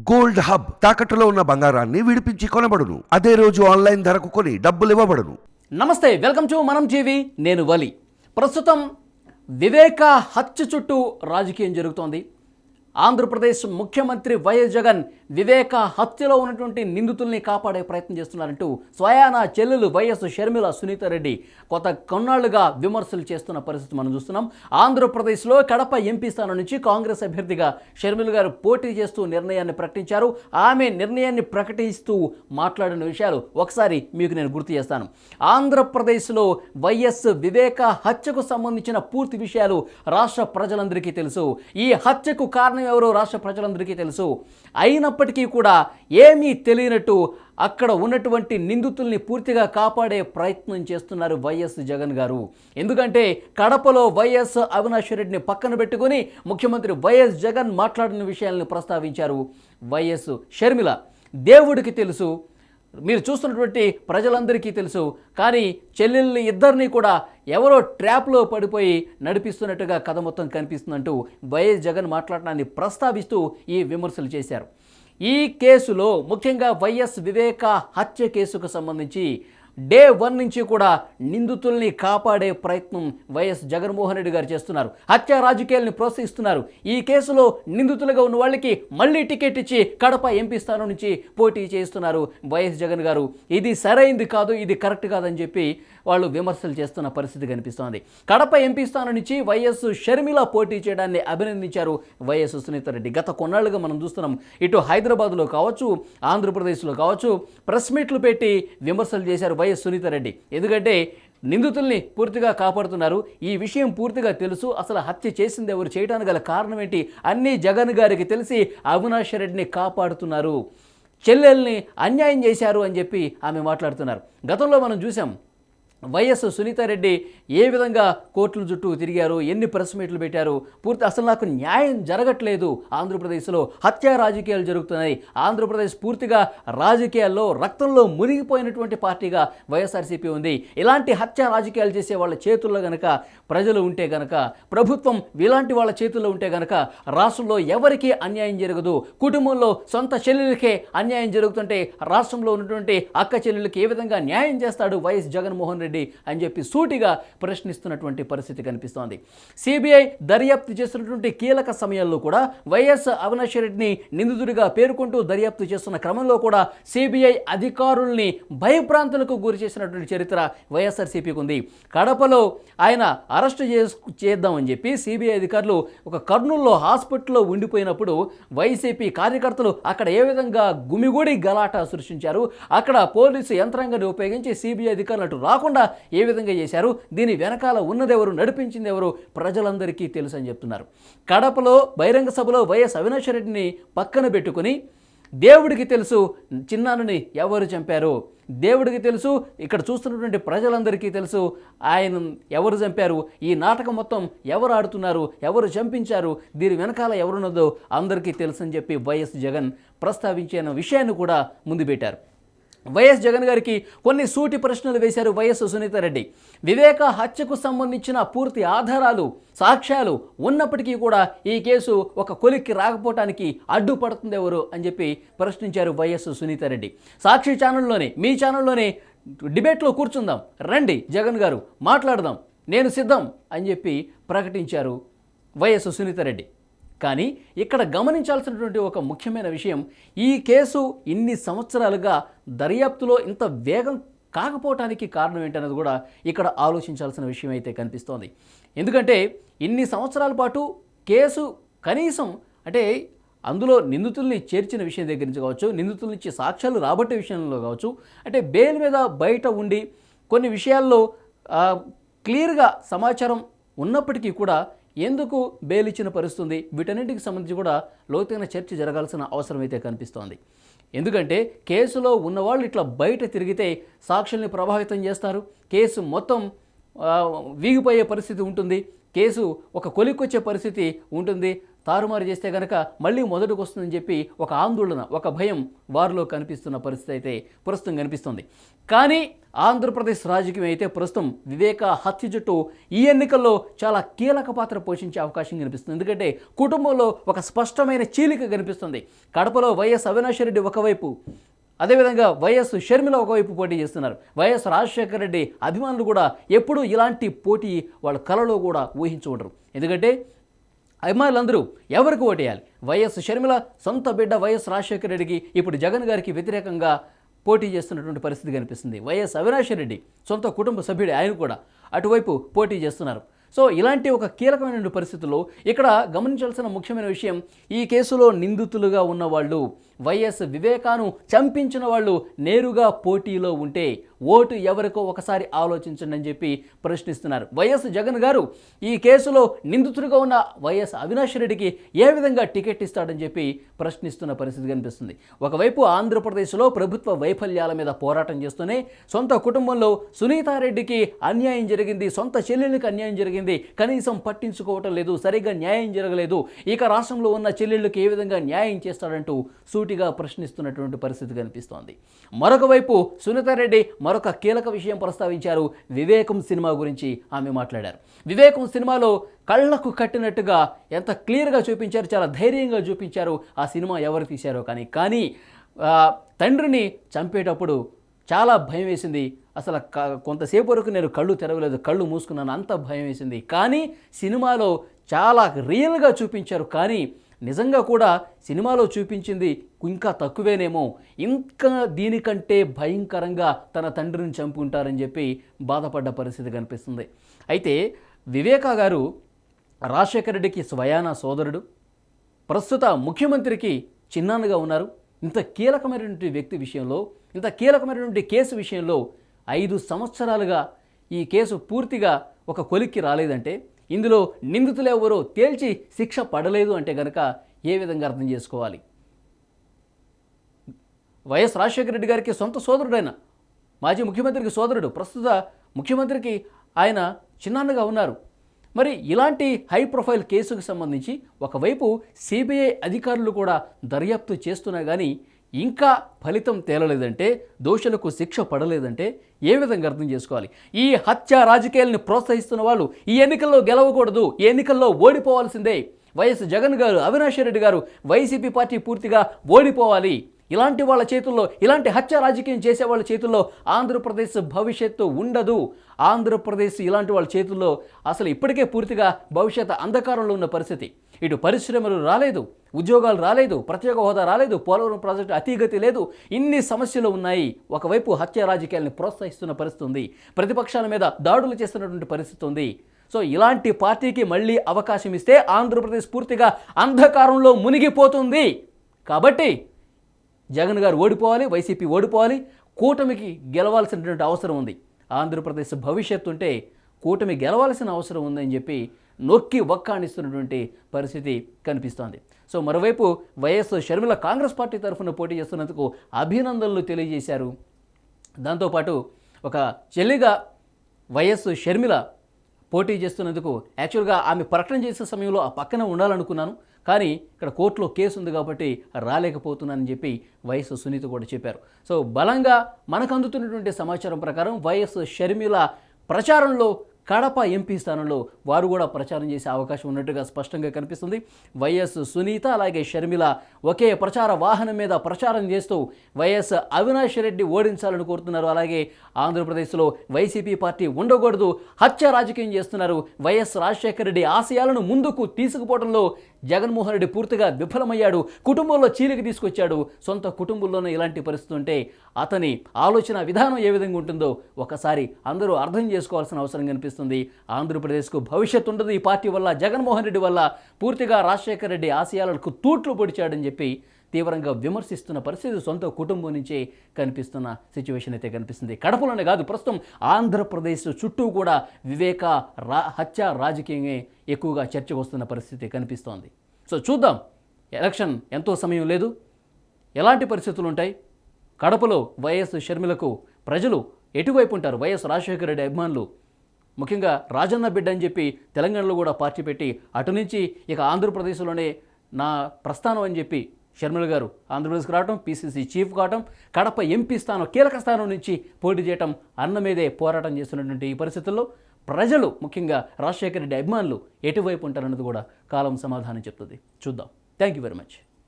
Gold hub తాకట్టులో ఉన్న బంగారాన్ని విడిపించి కొనబడును. అదే రోజు ఆన్లైన్ ధరకు కొని డబ్బులు ఇవ్వబడును. నమస్తే వెల్కమ్ టు మనం టీవీ. నేను వలి. ప్రస్తుతం వివేక హత్య చుట్టూ రాజకీయం జరుగుతోంది. ఆంధ్రప్రదేశ్ ముఖ్యమంత్రి వైఎస్ జగన్ వివేక హత్యలో ఉన్నటువంటి నిందితుల్ని కాపాడే ప్రయత్నం చేస్తున్నారంటూ స్వయాన చెల్లెలు వైఎస్ షర్మిల సునీత రెడ్డి కొత్త కొన్నాళ్ళుగా విమర్శలు చేస్తున్న పరిస్థితి మనం చూస్తున్నాం. ఆంధ్రప్రదేశ్లో కడప ఎంపీ స్థానం నుంచి కాంగ్రెస్ అభ్యర్థిగా షర్మిల గారు పోటీ చేస్తూ నిర్ణయాన్ని ప్రకటించారు. ఆమె నిర్ణయాన్ని ప్రకటిస్తూ మాట్లాడిన విషయాలు ఒకసారి మీకు నేను గుర్తు చేస్తాను. ఆంధ్రప్రదేశ్లో వైఎస్ వివేక హత్యకు సంబంధించిన పూర్తి విషయాలు రాష్ట్ర ప్రజలందరికీ తెలుసు. ఈ హత్యకు కారణం ఎవరో రాష్ట్ర ప్రజలందరికీ తెలుసు. అయినప్పటికీ కూడా ఏమీ తెలియనట్టు అక్కడ ఉన్నటువంటి నిందితుల్ని పూర్తిగా కాపాడే ప్రయత్నం చేస్తున్నారు వైఎస్ జగన్ గారు. ఎందుకంటే కడపలో వైఎస్ అవినాష్ రెడ్డిని పక్కన పెట్టుకొని ముఖ్యమంత్రి వైఎస్ జగన్ మాట్లాడిన విషయాలను ప్రస్తావించారు. వైఎస్ షర్మిల దేవుడికి తెలుసు మీరు చూస్తున్నటువంటి ప్రజలందరికీ తెలుసు. కానీ చెల్లెల్ని ఇద్దరిని కూడా ఎవరో ట్రాప్లో పడిపోయి నడిపిస్తున్నట్టుగా కథ మొత్తం కనిపిస్తుందంటూ వైఎస్ జగన్ మాట్లాడడాన్ని ప్రస్తావిస్తూ ఈ విమర్శలు చేశారు. ఈ కేసులో ముఖ్యంగా వైఎస్ వివేక హత్య కేసుకు సంబంధించి డే వన్ నుంచి కూడా నిందితుల్ని కాపాడే ప్రయత్నం వైఎస్ జగన్మోహన్ రెడ్డి గారు చేస్తున్నారు. హత్య రాజకీయాల్ని ప్రోత్సహిస్తున్నారు. ఈ కేసులో నిందితులుగా ఉన్న వాళ్ళకి మళ్ళీ టికెట్ ఇచ్చి కడప ఎంపీ స్థానం నుంచి పోటీ చేస్తున్నారు వైఎస్ జగన్ గారు. ఇది సరైంది కాదు ఇది కరెక్ట్ కాదని చెప్పి వాళ్ళు విమర్శలు చేస్తున్న పరిస్థితి కనిపిస్తోంది. కడప ఎంపీ స్థానం నుంచి వైఎస్ షర్మిల పోటీ చేయడాన్ని అభినందించారు వైఎస్ సునీతారెడ్డి గత కొన్నాళ్ళుగా మనం చూస్తున్నాం ఇటు హైదరాబాద్లో కావచ్చు ఆంధ్రప్రదేశ్లో కావచ్చు ప్రెస్ మీట్లు పెట్టి విమర్శలు చేశారు వైఎస్ సునీత రెడ్డి. ఎందుకంటే నిందితుల్ని పూర్తిగా కాపాడుతున్నారు. ఈ విషయం పూర్తిగా తెలుసు. అసలు హత్య చేసింది ఎవరు? చేయడానికి గల కారణం ఏంటి? అన్నీ జగన్ గారికి తెలిసి అవినాష్ రెడ్డిని కాపాడుతున్నారు. చెల్లెల్ని అన్యాయం చేశారు అని చెప్పి ఆమె మాట్లాడుతున్నారు. గతంలో మనం చూసాం వైఎస్ సునీతారెడ్డి ఏ విధంగా కోర్టుల చుట్టూ తిరిగారు? ఎన్ని ప్రెస్ మీట్లు పెట్టారు? పూర్తి అసలు నాకు న్యాయం జరగట్లేదు. ఆంధ్రప్రదేశ్లో హత్యా రాజకీయాలు జరుగుతున్నాయి. ఆంధ్రప్రదేశ్ పూర్తిగా రాజకీయాల్లో రక్తంలో మునిగిపోయినటువంటి పార్టీగా వైఎస్ఆర్సీపీ ఉంది. ఇలాంటి హత్యా రాజకీయాలు చేసే వాళ్ళ చేతుల్లో గనక ప్రజలు ఉంటే గనక ప్రభుత్వం ఇలాంటి వాళ్ళ చేతుల్లో ఉంటే గనక రాష్ట్రంలో ఎవరికీ అన్యాయం జరగదు. కుటుంబంలో సొంత చెల్లెలకే అన్యాయం జరుగుతుంటే రాష్ట్రంలో ఉన్నటువంటి అక్క చెల్లెలకి ఏ విధంగా న్యాయం చేస్తాడు వైఎస్ జగన్మోహన్ రెడ్డి? అని చెప్పి సూటిగా ప్రశ్నిస్తున్నటువంటి పరిస్థితి కనిపిస్తోంది. సిబిఐ దర్యాప్తు చేస్తున్నటువంటి కీలక సమయంలో కూడా వైఎస్ అవినాష్ రెడ్డిని నిందితుడిగా పేర్కొంటూ దర్యాప్తు చేస్తున్న క్రమంలో కూడా సిబిఐ అధికారుల్ని భయప్రాంతులకు గురి చేసినటువంటి చరిత్ర వైఎస్ఆర్సీపీకి ఉంది. కడపలో ఆయన అరెస్ట్ చేద్దామని చెప్పి సిబిఐ అధికారులు ఒక కర్నూల్లో హాస్పిటల్లో ఉండిపోయినప్పుడు వైసీపీ కార్యకర్తలు అక్కడ ఏ విధంగా గుమిగూడి గలాట సృష్టించారు? అక్కడ పోలీసు యంత్రాంగాన్ని ఉపయోగించి సిబిఐ అధికారులు అటు రాకుండా ఏ విధంగా చేశారు? దీని వెనకాల ఉన్నదెవరు? నడిపించింది ఎవరు ప్రజలందరికీ తెలుసు అని చెప్తున్నారు. కడపలో బహిరంగ సభలో వైఎస్ అవినాష్ రెడ్డిని పక్కన పెట్టుకుని దేవుడికి తెలుసు చిన్నాన్నని ఎవరు చంపారు? దేవుడికి తెలుసు ఇక్కడ చూస్తున్నటువంటి ప్రజలందరికీ తెలుసు ఆయన ఎవరు చంపారు? ఈ నాటకం మొత్తం ఎవరు ఆడుతున్నారు? ఎవరు చంపించారు? దీని వెనకాల ఎవరున్నదో అందరికీ తెలుసు అని చెప్పి వైఎస్ జగన్ ప్రస్తావించిన విషయాన్ని కూడా ముందు పెట్టారు. వైఎస్ జగన్ గారికి కొన్ని సూటి ప్రశ్నలు వేశారు వైఎస్ సునీతారెడ్డి వివేక హత్యకు సంబంధించిన పూర్తి ఆధారాలు సాక్ష్యాలు ఉన్నప్పటికీ కూడా ఈ కేసు ఒక కొలిక్కి రాకపోవటానికి అడ్డుపడుతుంది ఎవరు అని చెప్పి ప్రశ్నించారు వైఎస్ సునీతారెడ్డి సాక్షి ఛానల్లోనే మీ ఛానల్లోనే డిబేట్లో కూర్చుందాం. రండి జగన్ గారు మాట్లాడదాం. నేను సిద్ధం అని చెప్పి ప్రకటించారు వైఎస్ సునీతారెడ్డి కానీ ఇక్కడ గమనించాల్సినటువంటి ఒక ముఖ్యమైన విషయం ఈ కేసు ఇన్ని సంవత్సరాలుగా దర్యాప్తులో ఇంత వేగం కాకపోవటానికి కారణం ఏంటన్నది కూడా ఇక్కడ ఆలోచించాల్సిన విషయం అయితే కనిపిస్తోంది. ఎందుకంటే ఇన్ని సంవత్సరాల పాటు కేసు కనీసం అంటే అందులో నిందితుల్ని చేర్చిన విషయం దగ్గర నుంచి కావచ్చు నిందితుల నుంచి సాక్ష్యాలు రాబట్టే విషయంలో కావచ్చు అంటే బెయిల్ మీద బయట ఉండి కొన్ని విషయాల్లో క్లియర్గా సమాచారం ఉన్నప్పటికీ కూడా ఎందుకు బెయిల్ ఇచ్చిన పరిస్థితుంది? వీటన్నింటికి సంబంధించి కూడా లోతైన చర్చ జరగాల్సిన అవసరం అయితే కనిపిస్తోంది. ఎందుకంటే కేసులో ఉన్నవాళ్ళు ఇట్లా బయట తిరిగితే సాక్షుల్ని ప్రభావితం చేస్తారు. కేసు మొత్తం వీగిపోయే పరిస్థితి ఉంటుంది. కేసు ఒక కొలిక్కొచ్చే పరిస్థితి ఉంటుంది. తారుమారు చేస్తే కనుక మళ్ళీ మొదటికి వస్తుందని చెప్పి ఒక ఆందోళన ఒక భయం వారిలో కనిపిస్తున్న పరిస్థితి అయితే ప్రస్తుతం కనిపిస్తుంది. కానీ ఆంధ్రప్రదేశ్ రాజకీయం అయితే ప్రస్తుతం వివేక హత్య జుట్టు ఈ ఎన్నికల్లో చాలా కీలక పాత్ర పోషించే అవకాశం కనిపిస్తుంది. ఎందుకంటే కుటుంబంలో ఒక స్పష్టమైన చీలిక కనిపిస్తుంది. కడపలో వైఎస్ అవినాష్ రెడ్డి ఒకవైపు అదేవిధంగా వైఎస్ షర్మిల ఒకవైపు పోటీ చేస్తున్నారు. వైఎస్ రాజశేఖర రెడ్డి అభిమానులు కూడా ఎప్పుడూ ఇలాంటి పోటీ వాళ్ళ కలలో కూడా ఊహించి ఉండరు ఎందుకంటే అభిమానులందరూ ఎవరికి ఓటేయాలి? వైఎస్ షర్మిల సొంత బిడ్డ వైఎస్ రాజశేఖర రెడ్డికి ఇప్పుడు జగన్ గారికి వ్యతిరేకంగా పోటీ చేస్తున్నటువంటి పరిస్థితి కనిపిస్తుంది. వైఎస్ అవినాష్ రెడ్డి సొంత కుటుంబ సభ్యుడు ఆయన కూడా అటువైపు పోటీ చేస్తున్నారు. సో ఇలాంటి ఒక కీలకమైన పరిస్థితుల్లో ఇక్కడ గమనించాల్సిన ముఖ్యమైన విషయం ఈ కేసులో నిందితులుగా ఉన్న వాళ్ళు వైఎస్ వివేకాను చంపించిన వాళ్ళు నేరుగా పోటీలో ఉంటే ఓటు ఎవరికో ఒకసారి ఆలోచించండి అని చెప్పి ప్రశ్నిస్తున్నారు. వైఎస్ జగన్ గారు ఈ కేసులో నిందితుడిగా ఉన్న వైఎస్ అవినాష్ రెడ్డికి ఏ విధంగా టికెట్ ఇస్తాడని చెప్పి ప్రశ్నిస్తున్న పరిస్థితి కనిపిస్తుంది. ఒకవైపు ఆంధ్రప్రదేశ్లో ప్రభుత్వ వైఫల్యాల మీద పోరాటం చేస్తూనే సొంత కుటుంబంలో సునీతారెడ్డికి అన్యాయం జరిగింది సొంత చెల్లెళ్ళకి అన్యాయం జరిగింది కనీసం పట్టించుకోవటం లేదు సరిగ్గా న్యాయం జరగలేదు ఇక రాష్ట్రంలో ఉన్న చెల్లెళ్ళకి ఏ విధంగా న్యాయం చేస్తాడంటూ సూటిగా ప్రశ్నిస్తున్నటువంటి పరిస్థితి కనిపిస్తోంది. మరొక వైపు సునీతారెడ్డి మరొక కీలక విషయం ప్రస్తావించారు. వివేకం సినిమా గురించి ఆమె మాట్లాడారు. వివేకం సినిమాలో కళ్ళకు కట్టినట్టుగా ఎంత క్లియర్గా చూపించారు చాలా ధైర్యంగా చూపించారు. ఆ సినిమా ఎవరు తీశారో కానీ కానీ తండ్రిని చంపేటప్పుడు చాలా భయం వేసింది. అసలు కొంతసేపు వరకు నేను కళ్ళు తెరవలేదు కళ్ళు మూసుకున్నాను అంత భయం వేసింది. కానీ సినిమాలో చాలా రియల్గా చూపించారు. కానీ నిజంగా కూడా సినిమాలో చూపించింది ఇంకా తక్కువేనేమో. ఇంకా దీనికంటే భయంకరంగా తన తండ్రిని చంపుకుంటారని చెప్పి బాధపడ్డ పరిస్థితి కనిపిస్తుంది. అయితే వివేకా గారు రాజశేఖర రెడ్డికి స్వయాన సోదరుడు ప్రస్తుత ముఖ్యమంత్రికి చిన్నాన్నగా ఉన్నారు. ఇంత కీలకమైనటువంటి వ్యక్తి విషయంలో ఇంత కీలకమైనటువంటి కేసు విషయంలో ఐదు సంవత్సరాలుగా ఈ కేసు పూర్తిగా ఒక కొలిక్కి రాలేదంటే ఇందులో నిందితులు ఎవరో తేల్చి శిక్ష పడలేదు అంటే కనుక ఏ విధంగా అర్థం చేసుకోవాలి? వైఎస్ రాజశేఖర రెడ్డి గారికి సొంత సోదరుడైన మాజీ ముఖ్యమంత్రికి సోదరుడు ప్రస్తుత ముఖ్యమంత్రికి ఆయన చిన్నాన్నగా ఉన్నారు. మరి ఇలాంటి హై ప్రొఫైల్ కేసుకు సంబంధించి ఒకవైపు సిబిఐ అధికారులు కూడా దర్యాప్తు చేస్తున్నా కానీ ఇంకా ఫలితం తేలలేదంటే దోషులకు శిక్ష పడలేదంటే ఏ విధంగా అర్థం చేసుకోవాలి? ఈ హత్య రాజకీయాలను ప్రోత్సహిస్తున్న వాళ్ళు ఈ ఎన్నికల్లో గెలవకూడదు ఈ ఎన్నికల్లో ఓడిపోవాల్సిందే. వైఎస్ జగన్ గారు అవినాష్ రెడ్డి గారు వైసీపీ పార్టీ పూర్తిగా ఓడిపోవాలి. ఇలాంటి వాళ్ళ చేతుల్లో ఇలాంటి హత్య రాజకీయం చేసే వాళ్ళ చేతుల్లో ఆంధ్రప్రదేశ్ భవిష్యత్తు ఉండదు. ఆంధ్రప్రదేశ్ ఇలాంటి వాళ్ళ చేతుల్లో అసలు ఇప్పటికే పూర్తిగా భవిష్యత్ అంధకారంలో ఉన్న పరిస్థితి. ఇటు పరిశ్రమలు రాలేదు ఉద్యోగాలు రాలేదు ప్రత్యేక హోదా రాలేదు పోలవరం ప్రాజెక్టు అతీగతి లేదు. ఇన్ని సమస్యలు ఉన్నాయి. ఒకవైపు హత్య రాజకీయాలను ప్రోత్సహిస్తున్న పరిస్థితి ఉంది ప్రతిపక్షాల మీద దాడులు చేస్తున్నటువంటి పరిస్థితి ఉంది. సో ఇలాంటి పార్టీకి మళ్ళీ అవకాశం ఇస్తే ఆంధ్రప్రదేశ్ పూర్తిగా అంధకారంలో మునిగిపోతుంది. కాబట్టి జగన్ గారు ఓడిపోవాలి వైసీపీ ఓడిపోవాలి కూటమికి గెలవాల్సినటువంటి అవసరం ఉంది. ఆంధ్రప్రదేశ్ భవిష్యత్తు ఉంటే కూటమి గెలవాల్సిన అవసరం ఉందని చెప్పి నొక్కి వక్కాణిస్తున్నటువంటి పరిస్థితి కనిపిస్తోంది. సో మరోవైపు వైఎస్ షర్మిల కాంగ్రెస్ పార్టీ తరఫున పోటీ చేస్తున్నందుకు అభినందనలు తెలియజేశారు. దాంతోపాటు ఒక చెల్లిగా వైఎస్ షర్మిల పోటీ చేస్తున్నందుకు యాక్చువల్గా ఆమె ప్రకటన చేసే సమయంలో ఆ పక్కన ఉండాలనుకున్నాను. కానీ ఇక్కడ కోర్టులో కేసు ఉంది కాబట్టి రాలేకపోతున్నానని చెప్పి వైఎస్ సునీత కూడా చెప్పారు. సో బలంగా మనకు అందుతున్నటువంటి సమాచారం ప్రకారం వైఎస్ షర్మిల ప్రచారంలో కడప ఎంపీ స్థానంలో వారు కూడా ప్రచారం చేసే అవకాశం ఉన్నట్టుగా స్పష్టంగా కనిపిస్తుంది. వైఎస్ సునీత అలాగే షర్మిల ఒకే ప్రచార వాహనం మీద ప్రచారం చేస్తూ వైఎస్ అవినాష్ రెడ్డి ఓడించాలని కోరుతున్నారు. అలాగే ఆంధ్రప్రదేశ్లో వైసీపీ పార్టీ ఉండకూడదు హత్య రాజకీయం చేస్తున్నారు. వైఎస్ రాజశేఖర రెడ్డి ఆశయాలను ముందుకు తీసుకుపోవడంలో జగన్మోహన్ రెడ్డి పూర్తిగా విఫలమయ్యాడు కుటుంబంలో చీలిక తీసుకొచ్చాడు. సొంత కుటుంబంలోనే ఇలాంటి పరిస్థితి ఉంటే అతని ఆలోచన విధానం ఏ విధంగా ఉంటుందో ఒకసారి అందరూ అర్థం చేసుకోవాల్సిన అవసరం కనిపిస్తుంది. ఆంధ్రప్రదేశ్కు భవిష్యత్తు ఉండదు. ఈ పార్టీ వల్ల జగన్మోహన్ రెడ్డి వల్ల పూర్తిగా రాజశేఖర రెడ్డి ఆశయాలకు తూట్లు పొడిచాడని చెప్పి తీవ్రంగా విమర్శిస్తున్న పరిస్థితి సొంత కుటుంబం నుంచే కనిపిస్తున్న సిచ్యువేషన్ అయితే కనిపిస్తుంది. కడపలోనే కాదు ప్రస్తుతం ఆంధ్రప్రదేశ్ చుట్టూ కూడా వివేక రా హత్య రాజకీయమే ఎక్కువగా చర్చకు వస్తున్న పరిస్థితి కనిపిస్తోంది. సో చూద్దాం. ఎలక్షన్ ఎంతో సమయం లేదు. ఎలాంటి పరిస్థితులు ఉంటాయి? కడపలో వైఎస్ షర్మిలకు ప్రజలు ఎటువైపు ఉంటారు? వైఎస్ రాజశేఖర రెడ్డి అభిమానులు. ముఖ్యంగా రాజన్న బిడ్డ అని చెప్పి తెలంగాణలో కూడా పార్టీ పెట్టి అటు నుంచి ఇక ఆంధ్రప్రదేశ్లోనే నా ప్రస్థానం అని చెప్పి షర్మిల గారు ఆంధ్రప్రదేశ్కి రావడం పీసీసీ చీఫ్ కావడం కడప ఎంపీ స్థానం కీలక స్థానం నుంచి పోటీ చేయటం అన్న మీదే పోరాటం చేస్తున్నటువంటి ఈ పరిస్థితుల్లో ప్రజలు ముఖ్యంగా రాజశేఖర రెడ్డి అభిమానులు ఎటువైపు ఉంటారన్నది కూడా కాలం సమాధానం చెప్తుంది. చూద్దాం. Thank you very much